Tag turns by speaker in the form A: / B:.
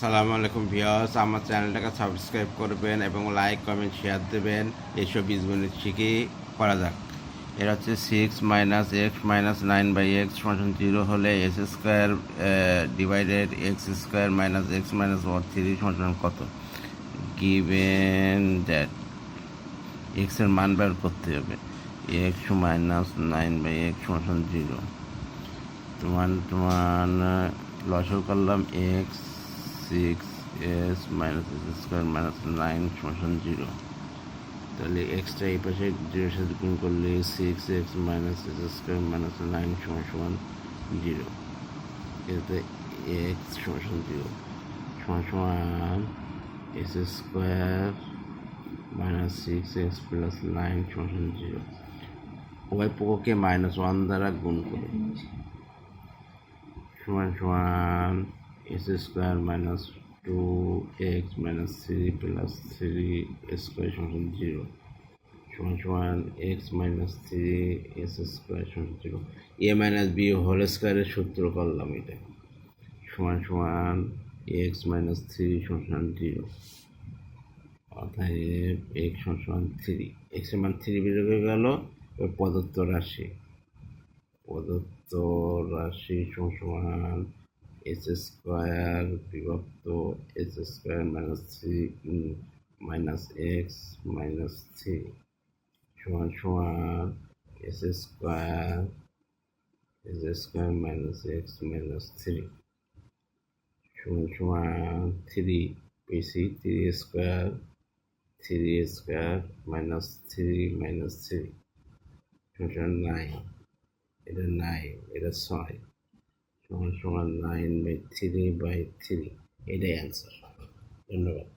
A: সালামু আলাইকুম ভিউয়ার্স আমার চ্যানেলটাকে সাবস্ক্রাইব করবেন এবং লাইক কমেন্ট শেয়ার দেবেন। এইসব বীজগণিত শিখে করা যাক। এর হচ্ছে six minus x minus nine by x সমান জিরো হলে x square divided x square minus x minus one three সমান কত? গিভেন দ্যাট এক্সের মান বের করতে হবে। X minus nine by x সমান জিরো তোমার তোমার লসও করলাম x six s minus s square minus nine সমান জিরো তাহলে এক্সটা এই পাশে জিরোর সাথে গুণ করলে six x minus s square minus nine সমান সমান জিরো এতে এক্স সমান সমান জিরো সমান সমান s square minus six x plus nine সমান সমান জিরো উভয় পক্ষকে মাইনাস ওয়ান দ্বারা গুণ করে সমান সমান s square minus two x minus three plus three square সমান জিরো, সমান সমান x minus three s square সমান zero. A minus B whole স্কোয়ারের সূত্র করলাম এটা। সমান সমান এক্স মাইনাস থ্রি সমান জিরো। অতএব এক্স সমান থ্রি। এক্সের মান থ্রি বেরোবে গেল, এবার প্রদত্ত রাশি। প্রদত্ত রাশি সমান এস স্কোয়ার বিভক্ত s square minus three minus x minus three সমান সমান s square s square minus x minus three সমান সমান থ্রি পেয়েছি three square three square minus three minus three সমান নাইন এটা নাইন এটা ছয় সমান সমান nine by three by three এটাই অ্যান্সার ধন্যবাদ।